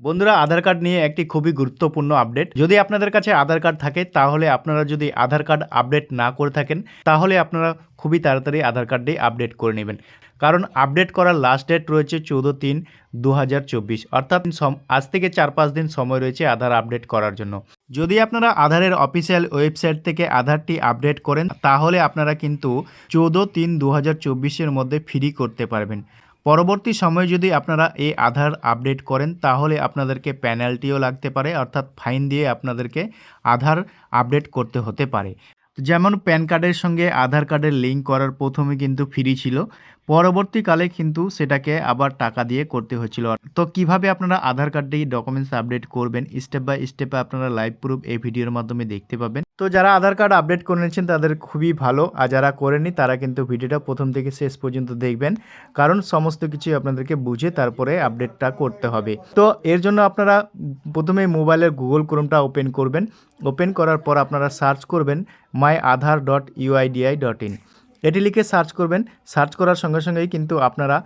বন্ধুরা, আধার কার্ড নিয়ে একটি খুবই গুরুত্বপূর্ণ আপডেট। যদি আপনাদের কাছে আধার কার্ড থাকে, তাহলে আপনারা যদি আধার কার্ড আপডেট না করে থাকেন, তাহলে আপনারা খুবই তাড়াতাড়ি আধার কার্ডটি আপডেট করে নেবেন। কারণ আপডেট করার লাস্ট ডেট রয়েছে চৌদ্দ তিন দু অর্থাৎ আজ থেকে চার পাঁচ দিন সময় রয়েছে আধার আপডেট করার জন্য। যদি আপনারা আধারের অফিসিয়াল ওয়েবসাইট থেকে আধারটি আপডেট করেন, তাহলে আপনারা কিন্তু চৌদ্দ তিন দু হাজার মধ্যে ফ্রি করতে পারবেন। পরবর্তী সময়ে যদি আপনারা এই আধার আপডেট করেন, তাহলে আপনাদেরকে পেনাল্টিও লাগতে পারে, অর্থাৎ ফাইন দিয়ে আপনাদেরকে আধার আপডেট করতে হতে পারে। যেমন প্যান কার্ডের সঙ্গে আধার কার্ডের লিঙ্ক করার প্রথমে কিন্তু ফ্রি ছিল, পরবর্তীকালে কিন্তু সেটাকে আবার টাকা দিয়ে করতে হচ্ছিল তো কীভাবে আপনারা আধার কার্ডে ডকুমেন্টস আপডেট করবেন স্টেপ বাই স্টেপে আপনারা লাইভ প্রুফ এই ভিডিওর মাধ্যমে দেখতে পাবেন। তো যারা আধার কার্ড আপডেট করে নিয়েছেন, তাদের খুবই ভালো। আর যারা করেনি তারা কিন্তু ভিডিওটা প্রথম থেকে শেষ পর্যন্ত দেখবেন। কারণ সমস্ত কিছু আপনাদেরকে বুঝে তারপরে আপডেটটা করতে হবে। তো এর জন্য আপনারা প্রথমে মোবাইলের গুগল ক্রোমটা ওপেন করবেন। ওপেন করার পর আপনারা সার্চ করবেন my Aadhaar dot UIDAI dot in. এটি লিখে সার্চ করবেন। সার্চ করার সঙ্গে সঙ্গেই কিন্তু আপনারা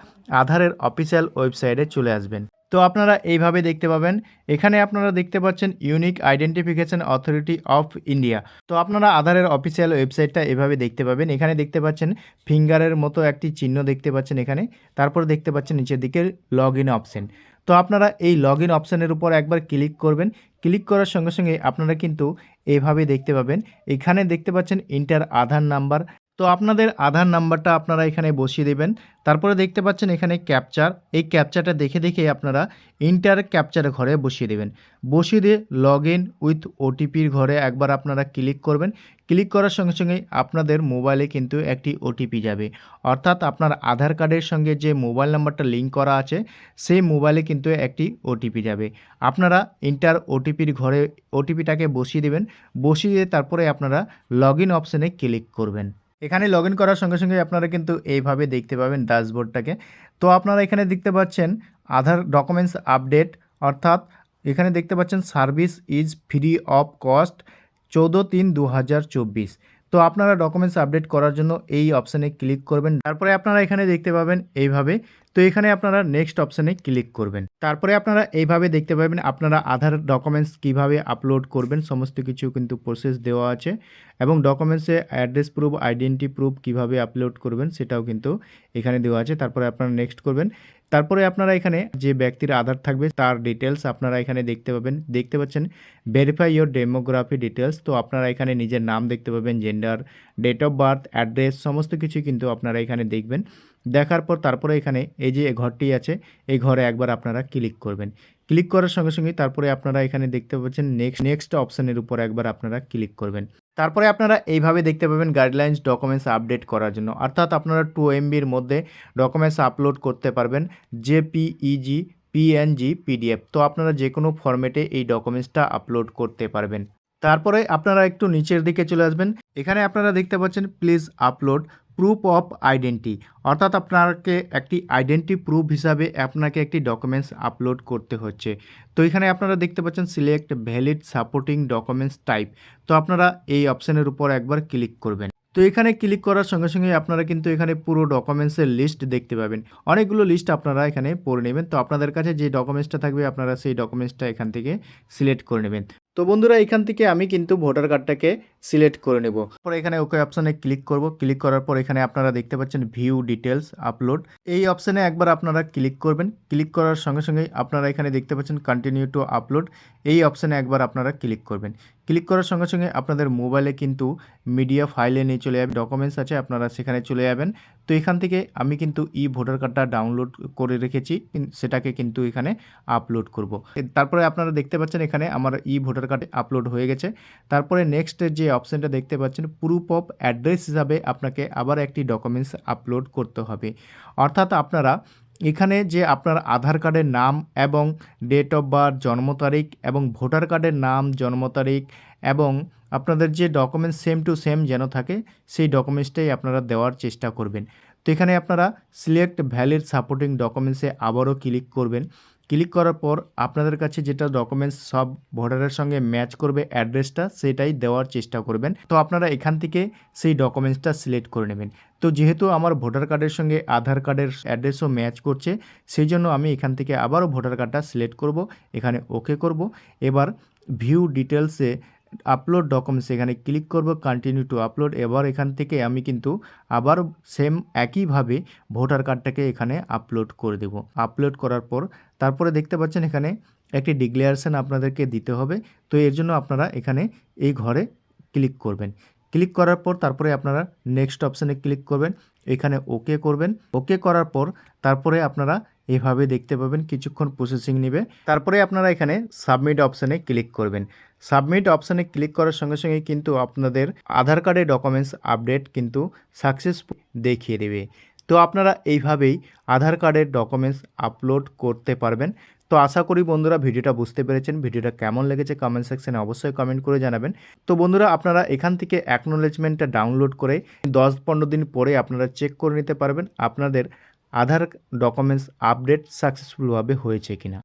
আধারের অফিসিয়াল ওয়েবসাইটে চলে আসবেন। তো আপনারা এইভাবে দেখতে পাবেন। এখানে আপনারা দেখতে পাচ্ছেন unique identification authority of India তো আপনারা আধারের অফিসিয়াল ওয়েবসাইটটা এভাবে দেখতে পাবেন। এখানে দেখতে পাচ্ছেন ফিঙ্গারের মতো একটি চিহ্ন দেখতে পাচ্ছেন এখানে। তারপর দেখতে পাচ্ছেন নিচের দিকে লগ ইন অপশন তো আপনারা এই লগ ইন অপশানের উপর একবার ক্লিক করবেন। ক্লিক করার সঙ্গে সঙ্গে আপনারা কিন্তু এভাবে দেখতে পাবেন। এখানে দেখতে পাচ্ছেন ইন্টার আধার নাম্বার তো আপনাদের আধার নাম্বারটা আপনারা এখানে বসিয়ে দেবেন। তারপরে দেখতে পাচ্ছেন এখানে ক্যাপচার। এই ক্যাপচারটা দেখে দেখে আপনারা ইন্টার ক্যাপচার ঘরে বসিয়ে দেবেন। বসিয়ে দিয়ে লগ ইন উইথ ওটিপির ঘরে একবার আপনারা ক্লিক করবেন। ক্লিক করার সঙ্গে সঙ্গে আপনাদের মোবাইলে কিন্তু একটি ওটিপি যাবে। অর্থাৎ আপনার আধার কার্ডের সঙ্গে যে মোবাইল নাম্বারটা লিঙ্ক করা আছে, সেই মোবাইলে কিন্তু একটি ওটিপি যাবে। আপনারা ইন্টার ওটিপির ঘরে ওটিপিটাকে বসিয়ে দেবেন। বসিয়ে দিয়ে তারপরে আপনারা লগ ইন অপশানে ক্লিক করবেন। এখানে লগ ইন করার সঙ্গে সঙ্গে আপনারা কিন্তু এইভাবে দেখতে পাবেন ড্যাশবোর্ডটাকে তো আপনারা এখানে দেখতে পাচ্ছেন আধার ডকুমেন্টস আপডেট অর্থাৎ এখানে দেখতে পাচ্ছেন service is free of cost চৌদ্দ তিন দু তো আপনারা ডকুমেন্টস আপডেট করার জন্য এই অপশানে ক্লিক করবেন। তারপরে আপনারা এখানে দেখতে পাবেন এইভাবে তো এখানে আপনারা নেক্সট অপশানে ক্লিক করবেন। তারপরে আপনারা এইভাবে দেখতে পাবেন আপনারা আধার ডকুমেন্টস কীভাবে আপলোড করবেন, সমস্ত কিছু কিন্তু প্রসেস দেওয়া আছে এবং ডকুমেন্টসে অ্যাড্রেস প্রুফ আইডেন্টি প্রুফ কীভাবে আপলোড করবেন সেটাও কিন্তু এখানে দেওয়া আছে। তারপরে আপনারা নেক্সট করবেন। তারপরে আপনারা এখানে যে ব্যক্তির আধার থাকবে তার ডিটেলস আপনারা এখানে দেখতে পাবেন। দেখতে পাচ্ছেন ভেরিফাই ইয়োর ডেমোগ্রাফি ডিটেলস তো আপনারা এখানে নিজের নাম দেখতে পাবেন gender date of birth address সমস্ত কিছু কিন্তু আপনারা এখানে দেখবেন। দেখার পর তারপরে এখানে এই যে ঘরটি আছে, এই ঘরে একবার আপনারা ক্লিক করবেন। ক্লিক করার সঙ্গে সঙ্গে তারপরে আপনারা এখানে দেখতে পাচ্ছেন নেক্সট নেক্সট অপশানের উপর একবার আপনারা ক্লিক করবেন। তারপরে আপনারা এইভাবে দেখতে পাবেন গাইডলাইন্স ডকুমেন্টস আপডেট করার জন্য। অর্থাৎ আপনারা টু এমবির মধ্যে ডকুমেন্টস আপলোড করতে পারবেন জেপিইজি পিএনজি পিডিএফ তো আপনারা যে কোনো ফরম্যাটে এই ডকুমেন্টসটা আপলোড করতে পারবেন। তারপরে আপনারা একটু নিচের দিকে চলে আসবেন। এখানে আপনারা দেখতে পাচ্ছেন please upload proof of identity অর্থাৎ আপনাকে একটি আইডেন্টি প্রুফ হিসাবে আপনাকে একটি ডকুমেন্টস আপলোড করতে হচ্ছে। তো এখানে আপনারা দেখতে পাচ্ছেন select valid supporting documents type তো আপনারা এই অপশানের উপর একবার ক্লিক করবেন। তো এখানে ক্লিক করার সঙ্গে সঙ্গে আপনারা কিন্তু এখানে পুরো ডকুমেন্টসের লিস্ট দেখতে পাবেন। অনেকগুলো লিস্ট আপনারা এখানে পড়ে নেবেন। তো আপনাদের কাছে যে ডকুমেন্টসটা থাকবে, আপনারা সেই ডকুমেন্টসটা এখান থেকে সিলেক্ট করে নেবেন। তো বন্ধুরা, এখান থেকে আমি কিন্তু ভোটার কার্ডটাকে সিলেক্ট করে নেব। পরে এখানে ওকে অপশানে ক্লিক করব। ক্লিক করার পর এখানে আপনারা দেখতে পাচ্ছেন ভিউ ডিটেলস আপলোড এই অপশানে একবার আপনারা ক্লিক করবেন। ক্লিক করার সঙ্গে সঙ্গে আপনারা এখানে দেখতে পাচ্ছেন কন্টিনিউ টু আপলোড এই অপশানে একবার আপনারা ক্লিক করবেন। ক্লিক করার সঙ্গে সঙ্গে আপনাদের মোবাইলে কিন্তু মিডিয়া ফাইলে নিয়ে চলে যাবে, ডকুমেন্টস আছে, আপনারা সেখানে চলে যাবেন। তো এখান থেকে আমি কিন্তু ই ভোটার কার্ডটা ডাউনলোড করে রেখেছি সেটাকে কিন্তু এখানে আপলোড করব। তারপরে আপনারা দেখতে পাচ্ছেন এখানে আমার ই ভোটার কার্ড আপলোড হয়ে গেছে। তারপরে নেক্সট যে অপশানটা দেখতে পাচ্ছেন প্রুফ অফ অ্যাড্রেস হিসাবে আপনাকে আবার একটি ডকুমেন্টস আপলোড করতে হবে। অর্থাৎ আপনারা এখানে যে আপনার আধার কার্ডের নাম এবং ডেট অফ বার্থ জন্ম তারিখ এবং ভোটার কার্ডের নাম, জন্ম তারিখ এবং আপনাদের যে ডকুমেন্টস সেম টু সেম যেন থাকে, সেই ডকুমেন্টসটাই আপনারা দেওয়ার চেষ্টা করবেন। তো এখানে আপনারা সিলেক্ট ভ্যালিড সাপোর্টিং ডকুমেন্টসে আবারও ক্লিক করবেন। ক্লিক করার পর আপনাদের কাছে যেটা ডকুমেন্টস সব ভোটারের সঙ্গে ম্যাচ করবে অ্যাড্রেসটা সেটাই দেওয়ার চেষ্টা করবেন। তো আপনারা এখান থেকে সেই ডকুমেন্টসটা সিলেক্ট করে নেবেন। তো যেহেতু আমার ভোটার কার্ডের সঙ্গে আধার কার্ডের অ্যাড্রেসও ম্যাচ করছে, সেই জন্য আমি এখান থেকে আবারও ভোটার কার্ডটা সিলেক্ট করব, এখানে ওকে করব। এবার ভিউ ডিটেলসে আপলোড ডকুমেন্টস এখানে ক্লিক করব কন্টিনিউ টু আপলোড এবার এখান থেকে আমি কিন্তু আবার সেম একইভাবে ভোটার কার্ডটাকে এখানে আপলোড করে দেব। আপলোড করার পর তারপরে দেখতে পাচ্ছেন এখানে একটি ডিক্লারেশন আপনাদেরকে দিতে হবে। তো এর জন্য আপনারা এখানে এই ঘরে ক্লিক করবেন। ক্লিক করার পর তারপরে আপনারা নেক্সট অপশানে ক্লিক করবেন। এখানে ওকে করবেন। ওকে করার পর তারপরে আপনারা এভাবে দেখতে পাবেন, কিছুক্ষণ প্রসেসিং নেবে। তারপরে আপনারা এখানে সাবমিট অপশানে ক্লিক করবেন। সাবমিট অপশানে ক্লিক করার সঙ্গে সঙ্গে কিন্তু আপনাদের আধার কার্ডের ডকুমেন্টস আপডেট কিন্তু সাকসেসফুল দেখিয়ে দেবে। তো আপনারা এইভাবেই আধার কার্ডের ডকুমেন্টস আপলোড করতে পারবেন। তো আশা করি বন্ধুরা ভিডিওটা বুঝতে পেরেছেন। ভিডিওটা কেমন লেগেছে কমেন্ট সেকশনে অবশ্যই কমেন্ট করে জানাবেন। তো বন্ধুরা আপনারা এখান থেকে অ্যাকনোলেজমেন্টটা ডাউনলোড করে দশ পনেরো দিন পরে আপনারা চেক করে নিতে পারবেন আপনাদের আধার ডকুমেন্টস আপডেট সাকসেসফুলভাবে হয়েছে কিনা।